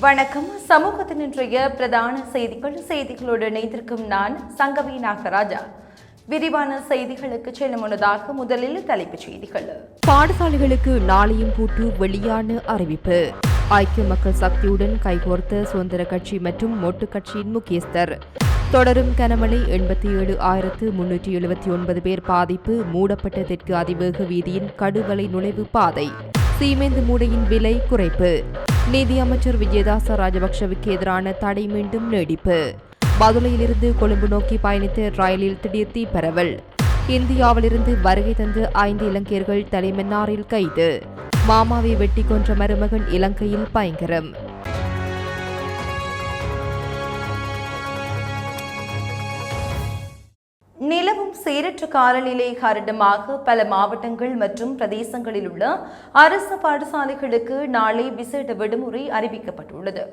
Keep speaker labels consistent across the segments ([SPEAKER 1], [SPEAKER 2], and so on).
[SPEAKER 1] வணக்கம். சமூகத்தின் இன்றைய பிரதான செய்திகள். செய்திகளோடு இணைந்திருக்கும் நான் சங்கவி நாகராஜா. விரிவான செய்திகளுக்கு செல்லும் முன்னதாக முதலில் தலைப்புச் செய்திகள்.
[SPEAKER 2] பாடசாலைகளுக்கு நாளையும் பூட்டு வெளியான அறிவிப்பு. ஐக்கிய மக்கள் சக்தியுடன் கைகோர்த்த சுதந்திர கட்சி மற்றும் மொட்டு கட்சியின் முக்கியஸ்தர். தொடரும் கனமழை எண்பத்தி ஏழு ஆயிரத்து முன்னூற்றி எழுபத்தி ஒன்பது பேர் பாதிப்பு மூடப்பட்ட தெற்கு அதிவேக வீதியின் கடுவலை நுழைவு பாதை. சீமெந்து மூடையின் விலை குறைப்பு. நிதியமைச்சர் விஜயதாச ராஜபக்ஷவுக்கு எதிரான தடை மீண்டும் நீடிப்பு. பதுளையிலிருந்து கொழும்பு நோக்கி பயணித்த ரயிலில் திடீர் தீப்பரவல் இந்தியாவிலிருந்து வருகை தந்து ஐந்து இலங்கையர்கள் தலைமன்னாரில் கைது. மாமாவை வெட்டி கொன்ற மருமகன் இலங்கையில் பயங்கரம்.
[SPEAKER 1] நிலவும் சீரற்ற காலநிலை காரணமாக பல மாவட்டங்கள் மற்றும் பிரதேசங்களில் உள்ள அரசு பாடசாலைகளுக்கு நாளை விசேட விடுமுறை அறிவிக்கப்பட்டுள்ளது.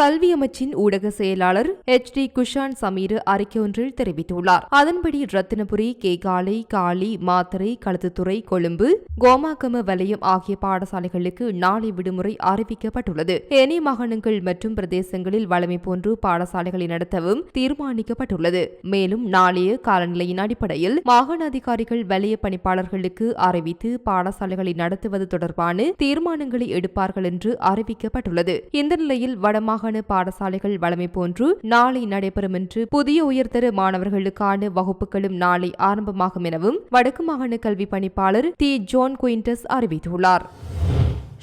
[SPEAKER 2] கல்வி அமைச்சின் ஊடக செயலாளர் எச் டி குஷான் சமீர் அறிக்கை ஒன்றில் தெரிவித்துள்ளார். அதன்படி ரத்தினபுரி கேகாலை காலி மாத்தரை களத்துத்துறை கொழும்பு கோமாகம வலயம் ஆகிய பாடசாலைகளுக்கு நாளை விடுமுறை அறிவிக்கப்பட்டுள்ளது. ஏனைய மாகாணங்கள் மற்றும் பிரதேசங்களில் வளமை போன்று பாடசாலைகளை நடத்தவும் தீர்மானிக்கப்பட்டுள்ளது. மேலும் நாளைய காலநிலையின் அடிப்படையில் மாகாண அதிகாரிகள் வலய பணிப்பாளர்களுக்கு அறிவித்து பாடசாலைகளை நடத்துவது தொடர்பான தீர்மானங்களை எடுப்பார்கள் என்று அறிவிக்கப்பட்டுள்ளது. இந்த நிலையில் வடமாகாண பாடசாலைகள் வழமை போன்று நாளை நடைபெறும் என்று புதிய உயர்தர மாணவர்களுக்கான வகுப்புகளும் நாளை ஆரம்பமாகும் எனவும் வடக்கு மாகாண கல்வி பணிப்பாளர் தி ஜோன் குயின்டஸ் அறிவித்துள்ளார்.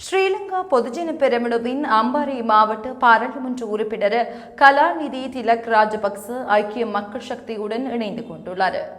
[SPEAKER 1] ஸ்ரீலங்கா பொதுஜன பெருமிழுவின் அம்பாறை மாவட்ட பாராளுமன்ற உறுப்பினர் கலாநிதி திலக் ராஜபக்ச ஐக்கிய மக்கள் சக்தியுடன் இணைந்து கொண்டுள்ளார்.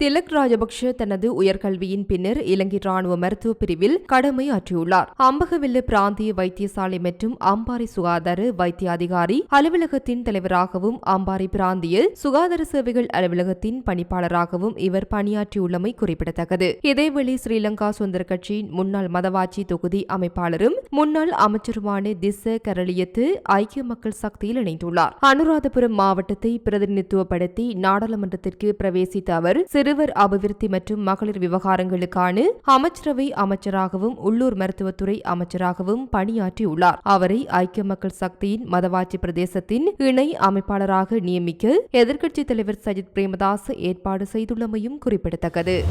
[SPEAKER 2] திலக் ராஜபக்ஷ தனது உயர்கல்வியின் பின்னர் இலங்கை ராணுவ மருத்துவ பிரிவில் கடமையாற்றியுள்ளார் அம்பகவில்லு பிராந்திய வைத்தியசாலை மற்றும் அம்பாரி சுகாதார வைத்திய அதிகாரி அலுவலகத்தின் தலைவராகவும் அம்பாரி பிராந்திய சுகாதார சேவைகள் அலுவலகத்தின் பணிப்பாளராகவும் இவர் பணியாற்றியுள்ளமை குறிப்பிடத்தக்கது. இதேவேளை ஸ்ரீலங்கா சுதந்திர கட்சியின் முன்னாள் மதவாச்சி தொகுதி அமைப்பாளரும் முன்னாள் அமைச்சருமான திச கரளியத்து ஐக்கிய மக்கள் சக்தியில் இணைந்துள்ளார். அனுராதபுரம் மாவட்டத்தை பிரதிநிதித்துவப்படுத்தி நாடாளுமன்றத்திற்கு பிரவேசித்த அவர் சிறுவர் அபிவிருத்தி மற்றும் மகளிர் விவகாரங்களுக்கான அமைச்சரவை அமைச்சராகவும் உள்ளூர் மருத்துவத்துறை அமைச்சராகவும் பணியாற்றியுள்ளார். அவரை ஐக்கிய மக்கள் சக்தியின் மதவாச்சி பிரதேசத்தின் இணை அமைப்பாளராக நியமிக்க எதிர்க்கட்சித் தலைவர் சஜித் பிரேமதாஸ் ஏற்பாடு செய்துள்ளமையும் குறிப்பிடத்தக்கது.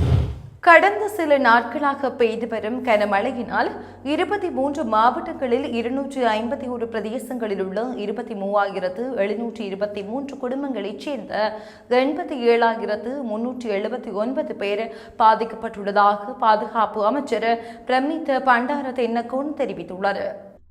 [SPEAKER 1] கடந்த சில நாட்களாக பெய்து வரும் கனமழையினால் இருபத்தி மூன்று மாவட்டங்களில் இருநூற்றி ஐம்பத்தி ஒரு பிரதேசங்களில் உள்ள இருபத்தி மூவாயிரத்து எழுநூற்றி இருபத்தி மூன்று குடும்பங்களைச் சேர்ந்த எண்பத்தி ஏழாயிரத்து முன்னூற்றி எழுபத்தி ஒன்பது பேர் பாதிக்கப்பட்டுள்ளதாக பாதுகாப்பு அமைச்சர் பிரமித் பண்டார தென்னகோன் தெரிவித்துள்ளார்.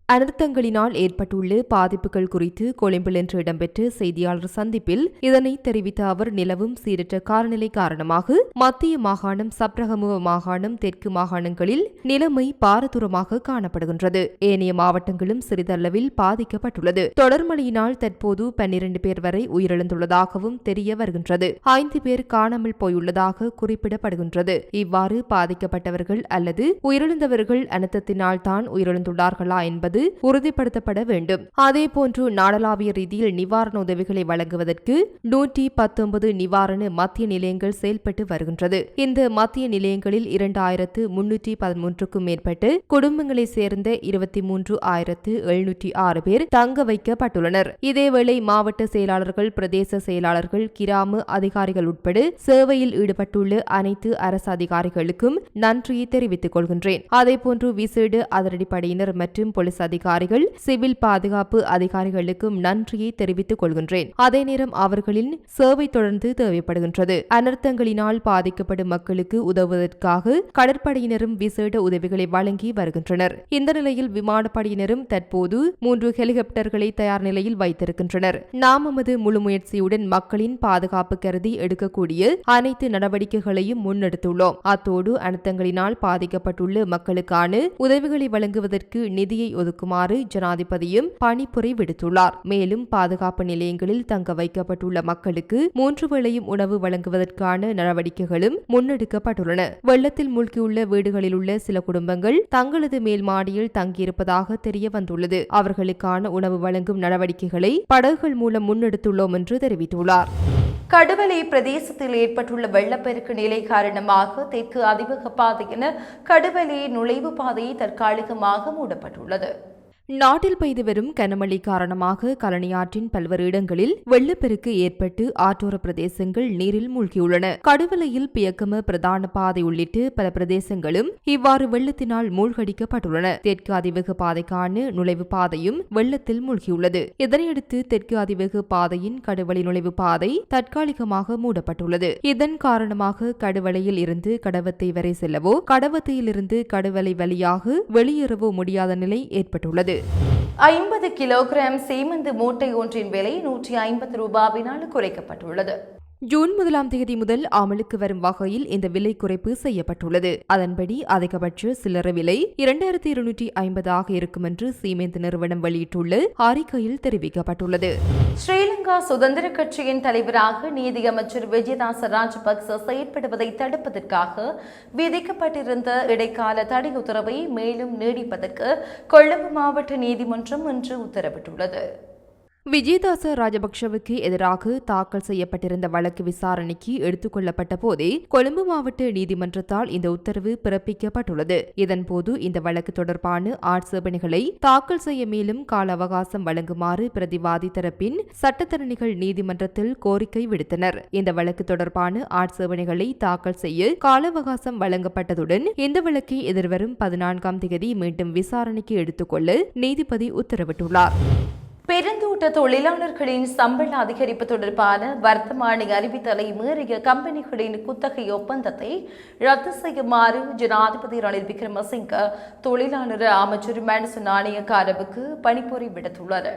[SPEAKER 2] அனர்த்தங்களினால் ஏற்பட்டுள்ள பாதிப்புகள் குறித்து கொழும்பில் இன்று இடம்பெற்ற செய்தியாளர் சந்திப்பில் இதனை தெரிவித்த அவர் நிலவும் சீரற்ற காலநிலை காரணமாக மத்திய மாகாணம் சப்ரகமுவ மாகாணம் தெற்கு மாகாணங்களில் நிலைமை பாரதூரமாக காணப்படுகின்றது. ஏனைய மாவட்டங்களும் சிறிதளவில் பாதிக்கப்பட்டுள்ளது. தொடர் மழையினால் தற்போது பன்னிரண்டு பேர் வரை உயிரிழந்துள்ளதாகவும் தெரிய வருகின்றது. ஐந்து பேர் காணாமல் போயுள்ளதாக குறிப்பிடப்படுகின்றது. இவ்வாறு பாதிக்கப்பட்டவர்கள் அல்லது உயிரிழந்தவர்கள் அனர்த்தத்தினால் தான் உயிரிழந்துள்ளார்களா என்பது என்பது உறுதிப்படுத்தப்பட வேண்டும். அதேபோன்று நாடளாவிய ரீதியில் நிவாரண உதவிகளை வழங்குவதற்கு நூற்றி பத்தொன்பது நிவாரண மத்திய நிலையங்கள் செயல்பட்டு வருகின்றது. இந்த மத்திய நிலையங்களில் இரண்டாயிரத்து முன்னூற்றி பதிமூன்றுக்கும் மேற்பட்டு குடும்பங்களைச் சேர்ந்த இருபத்தி மூன்று ஆயிரத்து எழுநூற்றி ஆறு பேர் தங்க வைக்கப்பட்டுள்ளனர். இதேவேளை மாவட்ட செயலாளர்கள் பிரதேச செயலாளர்கள் கிராம அதிகாரிகள் உட்பட சேவையில் ஈடுபட்டுள்ள அனைத்து அரசு அதிகாரிகளுக்கும் நன்றியை தெரிவித்துக் கொள்கின்றேன். அதேபோன்று விசேட அதிரடிப்படையினர் மற்றும் போலீஸ் அதிகாரிகள் சிவில் பாதுகாப்பு அதிகாரிகளுக்கும் நன்றியை தெரிவித்துக் கொள்கின்றேன். அதே நேரம் அவர்களின் சேவை தொடர்ந்து தேவைப்படுகின்றது. அனர்த்தங்களினால் பாதிக்கப்படும் மக்களுக்கு உதவுவதற்காக கடற்படையினரும் விசேட உதவிகளை வழங்கி வருகின்றனர். இந்த நிலையில் விமானப்படையினரும் தற்போது மூன்று ஹெலிகாப்டர்களை தயார் நிலையில் வைத்திருக்கின்றனர். நாம் நமது முழு முயற்சியுடன் மக்களின் பாதுகாப்பு கருதி எடுக்கக்கூடிய அனைத்து நடவடிக்கைகளையும் முன்னெடுத்துள்ளோம். அத்தோடு அனர்த்தங்களினால் பாதிக்கப்பட்டுள்ள மக்களுக்கான உதவிகளை வழங்குவதற்கு நிதியை கொடுக்குமாறு ஜனாதிபதியும் பணிப்புரை விடுத்துள்ளார். மேலும் பாதுகாப்பு நிலையங்களில் தங்க வைக்கப்பட்டுள்ள மக்களுக்கு மூன்று வேளையும் உணவு வழங்குவதற்கான நடவடிக்கைகளும் முன்னெடுக்கப்பட்டுள்ளன. வெள்ளத்தில் மூழ்கியுள்ள வீடுகளில் உள்ள சில குடும்பங்கள் தங்களது மேல் மாடியில் தங்கியிருப்பதாக தெரிய வந்துள்ளது. அவர்களுக்கான உணவு வழங்கும் நடவடிக்கைகளை படகுகள் மூலம் முன்னெடுத்துள்ளோம் என்று தெரிவித்துள்ளார்.
[SPEAKER 1] கடுவலை பிரதேசத்தில் ஏற்பட்டுள்ள வெள்ளப்பெருக்கு நிலை காரணமாக தெற்கு அதிவேக பாதையின கடுவலை நுழைவு பாதை தற்காலிகமாக மூடப்பட்டுள்ளது.
[SPEAKER 2] நாட்டில் பெய்து வரும் கனமழை காரணமாக கலனியாற்றின் பல்வேறு இடங்களில் வெள்ளப்பெருக்கு ஏற்பட்டு ஆற்றோர பிரதேசங்கள் நீரில் மூழ்கியுள்ளன. கடுவலையில் பியக்கம பிரதான பாதை உள்ளிட்டு பல பிரதேசங்களும் இவ்வாறு வெள்ளத்தினால் மூழ்கடிக்கப்பட்டுள்ளன. தெற்கு அதிவேக பாதைக்கான நுழைவு பாதையும் வெள்ளத்தில் மூழ்கியுள்ளது. இதனையடுத்து தெற்கு அதிவேக பாதையின் கடுவலை நுழைவு பாதை தற்காலிகமாக மூடப்பட்டுள்ளது. இதன் காரணமாக கடுவலையில் இருந்து கடவத்தை வரை செல்லவோ கடவத்தையிலிருந்து கடுவலை வழியாக வெளியேறவோ முடியாத நிலை ஏற்பட்டுள்ளது.
[SPEAKER 1] ஐம்பது கிலோகிராம் சீமந்து மூட்டை ஒன்றின் விலை நூற்றி ஐம்பது ரூபாவினால் குறைக்கப்பட்டுள்ளது.
[SPEAKER 2] ஜூன் முதலாம் தேதி முதல் அமலுக்கு வரும் வகையில் இந்த விலை குறைப்பு செய்யப்பட்டுள்ளது. அதன்படி அதிகபட்ச சில்லறை விலை இரண்டாயிரத்தி இருநூற்றி ஐம்பதாக இருக்கும் என்று சீமெந்து நிறுவனம் வெளியிட்டுள்ள அறிக்கையில் தெரிவிக்கப்பட்டுள்ளது.
[SPEAKER 1] ஸ்ரீலங்கா சுதந்திர கட்சியின் தலைவராக நீதியமைச்சர் விஜயதாச ராஜபக்ச செயற்படுவதை தடுப்பதற்காக விதிக்கப்பட்டிருந்த இடைக்கால தடை உத்தரவை மேலும் நீடிப்பதற்கு கொழும்பு மாவட்ட நீதிமன்றம் இன்று உத்தரவிட்டுள்ளது.
[SPEAKER 2] விஜயதாச ராஜபக்ஷவுக்கு எதிராக தாக்கல் செய்யப்பட்டிருந்த வழக்கு விசாரணைக்கு எடுத்துக்கொள்ளப்பட்ட போதே கொழும்பு மாவட்ட நீதிமன்றத்தால் இந்த உத்தரவு பிறப்பிக்கப்பட்டுள்ளது. இதன்போது இந்த வழக்கு தொடர்பான ஆட்சேபனைகளை தாக்கல் செய்ய மேலும் கால அவகாசம் வழங்குமாறு பிரதிவாதி தரப்பின் சட்டத்தரணிகள் நீதிமன்றத்தில் கோரிக்கை விடுத்தனர். இந்த வழக்கு தொடர்பான ஆட்சேபனைகளை தாக்கல் செய்ய கால அவகாசம் வழங்கப்பட்டதுடன் இந்த வழக்கை எதிர்வரும் பதினான்காம் தேதி மீண்டும் விசாரணைக்கு எடுத்துக்கொள்ள நீதிபதி உத்தரவிட்டுள்ளார்.
[SPEAKER 1] பெருந்தோட்ட தொழிலாளர்களின் சம்பள அதிகரிப்பு தொடர்பான வர்த்தமானி அறிவித்தலை மீறிய கம்பெனிகளின் குத்தகை ஒப்பந்தத்தை ரத்து செய்யுமாறு ஜனாதிபதி ரணில் விக்ரமசிங்க தொழிலாளர் அமைச்சர் மனசு நாணயக்காரவுக்கு பணிப்புரை விடுத்துள்ளார்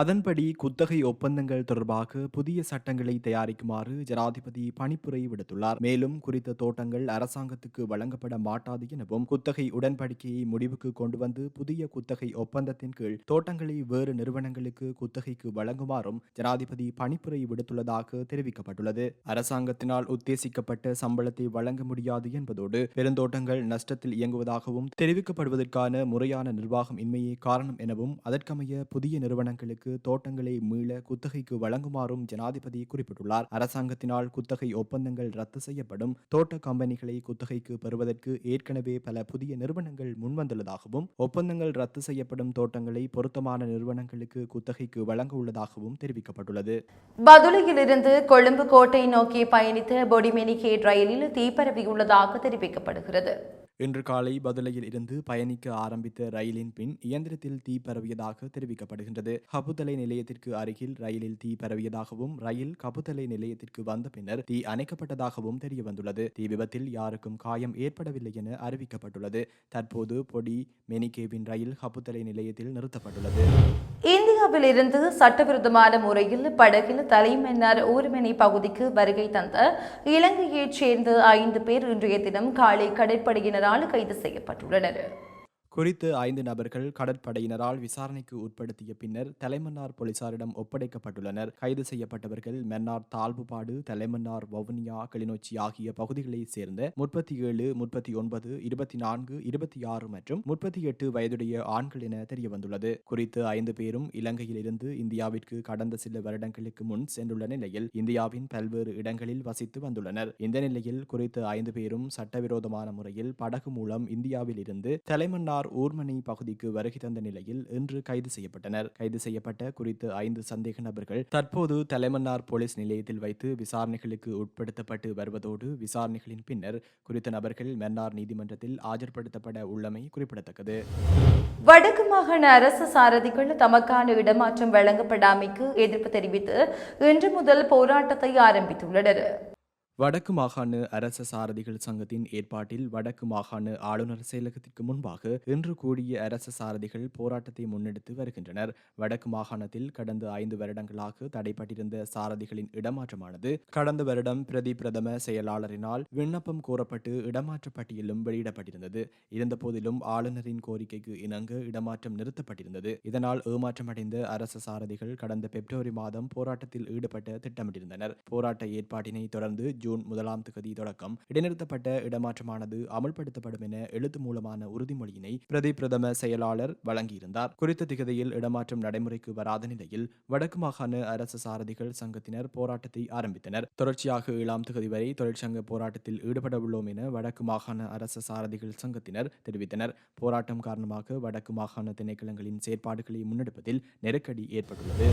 [SPEAKER 3] அதன்படி குத்தகை ஒப்பந்தங்கள் தொடர்பாக புதிய சட்டங்களை தயாரிக்குமாறு ஜனாதிபதி பணிப்புரை விடுத்துள்ளார். மேலும் குறித்த தோட்டங்கள் அரசாங்கத்துக்கு வழங்கப்பட மாட்டாது எனவும் குத்தகை உடன்படிக்கையை முடிவுக்கு கொண்டு வந்து புதிய குத்தகை ஒப்பந்தத்தின் கீழ் தோட்டங்களை வேறு நிறுவனங்களுக்கு குத்தகைக்கு வழங்குமாறும் ஜனாதிபதி பணிப்புரை விடுத்துள்ளதாக தெரிவிக்கப்பட்டுள்ளது. அரசாங்கத்தினால் உத்தேசிக்கப்பட்ட சம்பளத்தை வழங்க முடியாது என்பதோடு பெருந்தோட்டங்கள் நஷ்டத்தில் இயங்குவதாகவும் தெரிவிக்கப்படுவதற்கான முறையான நிர்வாகம் இன்மையே காரணம் எனவும் அதற்கமைய புதிய நிறுவனங்களுக்கு தோட்டங்களை மீள குத்தகைக்கு வழங்குமாறும் ஜனாதிபதி குறிப்பிட்டுள்ளார். அரசாங்கத்தினால் குத்தகை ஒப்பந்தங்கள் ரத்து செய்யப்படும். தோட்ட கம்பெனிகளை குத்தகைக்கு பெறுவதற்கு ஏற்கனவே பல புதிய நிறுவனங்கள் முன்வந்துள்ளதாகவும் ஒப்பந்தங்கள் ரத்து செய்யப்படும் தோட்டங்களை பொருத்தமான நிறுவனங்களுக்கு குத்தகைக்கு வழங்க உள்ளதாகவும் தெரிவிக்கப்பட்டுள்ளது.
[SPEAKER 1] பதுளையிலிருந்து கொழும்பு கோட்டை நோக்கி பயணித்த பொடிமெனிகேட் ரயிலில் தீப்பரவியுள்ளதாக தெரிவிக்கப்படுகிறது.
[SPEAKER 3] இன்று காலை பதுளையில் இருந்து பயணிக்க ஆரம்பித்த ரயிலின் பின் இயந்திரத்தில் தீ பரவியதாக தெரிவிக்கப்படுகின்றது. கபுத்தலை நிலையத்திற்கு அருகில் ரயிலில் தீ பரவியதாகவும் ரயில் கபுத்தலை நிலையத்திற்கு வந்த பின்னர் தீ அணைக்கப்பட்டதாகவும் தெரிய வந்துள்ளது தீ விபத்தில் யாருக்கும் காயம் ஏற்படவில்லை என அறிவிக்கப்பட்டுள்ளது. தற்போது பொடி மெனிகேவின் ரயில் கபுத்தலை நிலையத்தில் நிறுத்தப்பட்டுள்ளது.
[SPEAKER 1] இந்தியாவில் இருந்து சட்டவிரோதமான முறையில் படகில் தலைமன்னார் ஊர்மனை பகுதிக்கு வருகை தந்த இலங்கையைச் சேர்ந்த ஐந்து பேர் இன்றைய தினம் காலை கடற்படையினரால் கைது செய்யப்பட்டுள்ளனர்.
[SPEAKER 3] குறித்து ஐந்து நபர்கள் கடற்படையினரால் விசாரணைக்கு உட்படுத்திய பின்னர் தலைமன்னார் போலீசாரிடம் ஒப்படைக்கப்பட்டுள்ளனர். கைது செய்யப்பட்டவர்கள் மன்னார் தாழ்வுபாடு தலைமன்னார் வவுனியா கிளிநொச்சி ஆகிய பகுதிகளைச் சேர்ந்த முப்பத்தி ஏழு முப்பத்தி ஒன்பது இருபத்தி நான்கு இருபத்தி ஆறு மற்றும் முப்பத்தி எட்டு வயதுடைய ஆண்கள் என தெரியவந்துள்ளது. குறித்து ஐந்து பேரும் இலங்கையில் இருந்து இந்தியாவிற்கு கடந்த சில வருடங்களுக்கு முன் சென்றுள்ள நிலையில் இந்தியாவின் பல்வேறு இடங்களில் வசித்து வந்துள்ளனர். இந்த நிலையில் குறித்து ஐந்து பேரும் சட்டவிரோதமான முறையில் படகு மூலம் இந்தியாவில் இருந்து தலைமன்னார் ஊர்மனை பகுதிக்கு வருகை தந்த நிலையில் இன்று கைது செய்யப்பட்டனர். கைது செய்யப்பட்ட குறித்த ஐந்து சந்தேக நபர்கள் தற்போது தலைமன்னார் போலீஸ் நிலையத்தில் வைத்து விசாரணைகளுக்கு உட்படுத்தப்பட்டு வருவதோடு விசாரணைகளின் பின்னர் குறித்த நபர்கள் மன்னார் நீதிமன்றத்தில் ஆஜர்படுத்தப்பட உள்ளமை குறிப்பிடத்தக்கது.
[SPEAKER 1] வடக்கு மாகாண அரசு சாரதிகள் தமக்கான இடமாற்றம் வழங்கப்படாமைக்கு எதிர்ப்பு தெரிவித்து இன்று முதல் போராட்டத்தை ஆரம்பித்துள்ளனர்.
[SPEAKER 3] வடக்கு மாகாண அரச சாரதிகள் சங்கத்தின் ஏற்பாட்டில் வடக்கு மாகாண ஆளுநர் செயலகத்திற்கு முன்பாக இன்று கூடிய அரச சாரதிகள் போராட்டத்தை முன்னெடுத்து வருகின்றனர். வடக்கு மாகாணத்தில் கடந்த ஐந்து வருடங்களாக தடைப்பட்டிருந்த சாரதிகளின் இடமாற்றமானது கடந்த வருடம் பிரதி பிரதம செயலாளரினால் விண்ணப்பம் கோரப்பட்டு இடமாற்ற பட்டியலும் வெளியிடப்பட்டிருந்தது. இருந்தபோதிலும் ஆளுநரின் கோரிக்கைக்கு இணங்க இடமாற்றம் நிறுத்தப்பட்டிருந்தது. இதனால் ஏமாற்றமடைந்த அரச சாரதிகள் கடந்த பிப்ரவரி மாதம் போராட்டத்தில் ஈடுபட்ட திட்டமிட்டிருந்தனர். போராட்ட ஏற்பாட்டினை தொடர்ந்து ஜூன் முதலாம் தேதி தொடக்கம். இடைநிறுத்தப்பட்ட இடமாற்றமானது அமல்படுத்தப்படும் என எழுத்து மூலமான உறுதிமொழியினை பிரதி பிரதம செயலாளர் வழங்கியிருந்தார். குறித்த திகதியில் இடமாற்றம் நடைமுறைக்கு வராத நிலையில் வடக்கு மாகாண அரசு சாரதிகள் சங்கத்தினர் போராட்டத்தை ஆரம்பித்தனர். தொடர்ச்சியாக ஏழாம் தேதி வரை தொழிற்சங்க போராட்டத்தில் ஈடுபட உள்ளோம் என வடக்கு மாகாண அரசு சாரதிகள் சங்கத்தினர் தெரிவித்தனர். போராட்டம் காரணமாக வடக்கு மாகாண திணைக்களங்களின் செயற்பாடுகளை முன்னெடுப்பதில் நெருக்கடி ஏற்பட்டுள்ளது.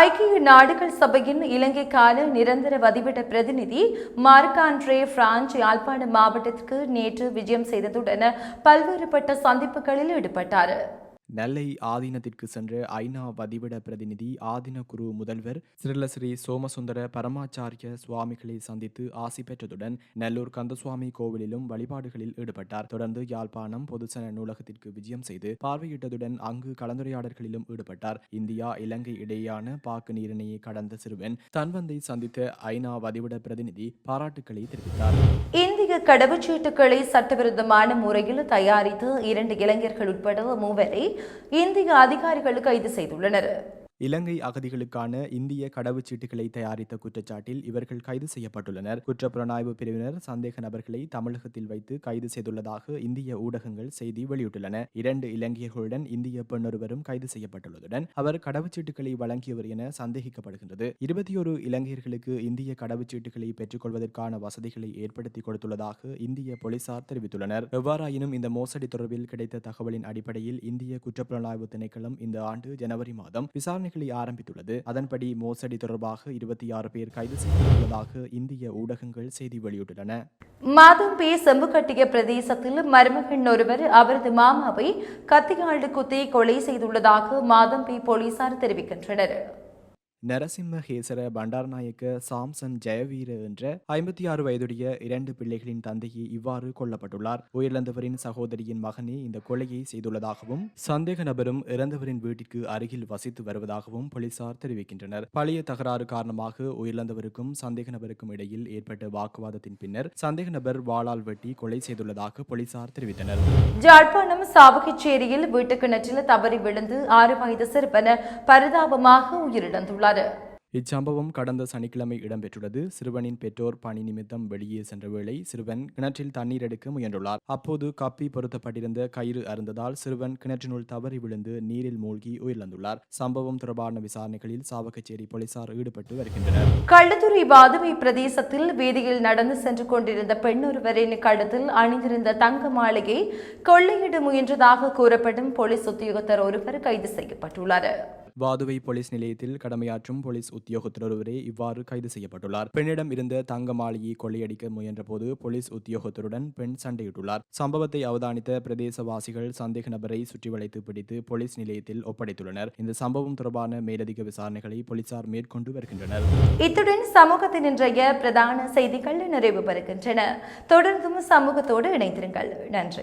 [SPEAKER 1] ஐக்கிய நாடுகள் சபையின் இலங்கைக்கான நிரந்தர வதிவிட பிரதிநிதி மார்க்-ஆண்ட்ரே பிரான்ச் யாழ்ப்பாண மாவட்டத்திற்கு நேற்று விஜயம் செய்ததுடன் பல்வேறுபட்ட சந்திப்புகளில் ஈடுபட்டார்.
[SPEAKER 3] நெல்லை ஆதீனத்திற்கு சென்ற ஐநா வதிவிட பிரதிநிதி ஆதீன குரு முதல்வர் ஸ்ரீலஸ்ரீ சோமசுந்தர பரமாச்சாரிய சுவாமிகளை சந்தித்து ஆசி பெற்றதுடன் நெல்லூர் கந்தசுவாமி கோவிலிலும் வழிபாடுகளில் ஈடுபட்டார். தொடர்ந்து யாழ்ப்பாணம் பொதுசன நூலகத்திற்கு விஜயம் செய்து பார்வையிட்டதுடன் அங்கு கலந்துரையாடல்களிலும் ஈடுபட்டார். இந்தியா இலங்கை இடையேயான பாக்கு நீரிணையை கடந்த சிறுவன் தன்வந்தை சந்தித்த ஐநா வதிவிட பிரதிநிதி பாராட்டுக்களை தெரிவித்தார்.
[SPEAKER 1] இந்திய கடவுச்சீட்டுகளை சட்டவிரோதமான முறையில் தயாரித்து இரண்டு இளைஞர்கள் உட்பட மூவரை இந்திய அதிகாரிகள் கைது செய்துள்ளனர்.
[SPEAKER 3] இலங்கை அகதிகளுக்கான இந்திய கடவுச்சீட்டுகளை தயாரித்த குற்றச்சாட்டில் இவர்கள் கைது செய்யப்பட்டுள்ளனர். குற்றப்புலனாய்வு பிரிவினர் சந்தேக நபர்களை தமிழகத்தில் வைத்து கைது செய்துள்ளதாக இந்திய ஊடகங்கள் செய்தி வெளியிட்டுள்ளன. இரண்டு இலங்கையர்களுடன் இந்திய பெண்ணொருவரும் கைது செய்யப்பட்டுள்ளதுடன் அவர் கடவுச்சீட்டுகளை வழங்கியவர் என சந்தேகிக்கப்படுகின்றது. இருபத்தி ஒரு இலங்கையர்களுக்கு இந்திய கடவுச்சீட்டுகளை பெற்றுக்கொள்வதற்கான வசதிகளை ஏற்படுத்தி கொடுத்துள்ளதாக இந்திய போலீசார் தெரிவித்துள்ளனர். எவ்வாறாயினும் இந்த மோசடி தொடர்பில் கிடைத்த தகவலின் அடிப்படையில் இந்திய குற்றப்புலனாய்வு திணைக்களம் இந்த ஆண்டு ஜனவரி மாதம் விசாரணை விசாரணைகளை ஆரம்பித்துள்ளது. அதன்படி மோசடி தொடர்பாக இருபத்தி ஆறு பேர் கைது செய்யப்பட்டுள்ளதாக இந்திய ஊடகங்கள் செய்தி வெளியிட்டுள்ளன.
[SPEAKER 1] மாதம்பே செம்புக்கட்டிய பிரதேசத்தில் மருமகன் ஒருவர் அவரது மாமாவை கத்தியாண்டு குத்தி கொலை செய்துள்ளதாக மாதம்பே போலீசார் தெரிவிக்கின்றனர்.
[SPEAKER 3] நரசிம்ம ஹேசர பண்டாரநாயக்க சாம்சன் ஜெயவீர என்ற ஐம்பத்தி ஆறு வயதுடைய இரண்டு பிள்ளைகளின் தந்தையை இவ்வாறு கொல்லப்பட்டுள்ளார். உயிரிழந்தவரின் சகோதரியின் மகனே இந்த கொலையை செய்துள்ளதாகவும் சந்தேக நபரும் இறந்தவரின் வீட்டிற்கு அருகில் வசித்து வருவதாகவும் போலீசார் தெரிவிக்கின்றனர். பழைய தகராறு காரணமாக உயிரிழந்தவருக்கும் சந்தேக நபருக்கும் இடையில் ஏற்பட்ட வாக்குவாதத்தின் பின்னர் சந்தேக நபர் வாளால் வெட்டி கொலை செய்துள்ளதாக போலீசார் தெரிவித்தனர்.
[SPEAKER 1] ஜாழ்ப்பாணம் சாவகச்சேரியில் வீட்டு கிணற்றில் தவறி விழுந்து ஆறு வயது சிறுவன பரிதாபமாக உயிரிழந்துள்ளார்.
[SPEAKER 3] இச்சம்பவம் கடந்த சனிக்கிழமை இடம்பெற்றுள்ளது. சிறுவனின் பெற்றோர் பணி நிமித்தம் வெளியே சென்ற வேளை சிறுவன் கிணற்றில் தண்ணீர் எடுக்க முயன்றுள்ளார். அப்போது கப்பி பொருத்தப்பட்டிருந்த கயிறு அருந்ததால் சிறுவன் கிணற்றினுள் தவறி விழுந்து நீரில் மூழ்கி உயிரிழந்துள்ளார். சம்பவம் தொடர்பான விசாரணைகளில் சாவகச்சேரி போலீசார் ஈடுபட்டு வருகின்றனர்.
[SPEAKER 1] கள்ளத்துறை வாதுமை பிரதேசத்தில் வீதியில் நடந்து சென்று கொண்டிருந்த பெண்ணொருவரின் கழுத்தில் அணிந்திருந்த தங்க மாலையை கொள்ளையிட முயன்றதாக கூறப்படும் போலீஸ் உத்தியோகத்தர் ஒருவர் கைது செய்யப்பட்டுள்ளார்.
[SPEAKER 3] வாதுவை போலீஸ் நிலையத்தில் கடமையாற்றும் போலீஸ் உத்தியோகத்தர் ஒருவரே இவ்வாறு கைது செய்யப்பட்டுள்ளார். பெண்ணிடம் இருந்த தங்க மாலையை கொள்ளையடிக்க முயன்றபோது போலீஸ் உத்தியோகத்தருடன் பெண் சண்டையிட்டுள்ளார். சம்பவத்தை அவதானித்த பிரதேசவாசிகள் சந்தேக நபரை சுற்றி வளைத்து பிடித்து போலீஸ் நிலையத்தில் ஒப்படைத்துள்ளனர். இந்த சம்பவம் தொடர்பான மேலதிக விசாரணைகளை போலீசார் மேற்கொண்டு வருகின்றனர்.
[SPEAKER 1] இத்துடன் சமூகத்தின் இன்றைய பிரதான செய்திகள் நிறைவு பெறுகின்றன. தொடர்ந்தும் சமூகத்தோடு இணைந்திருங்கள். நன்றி.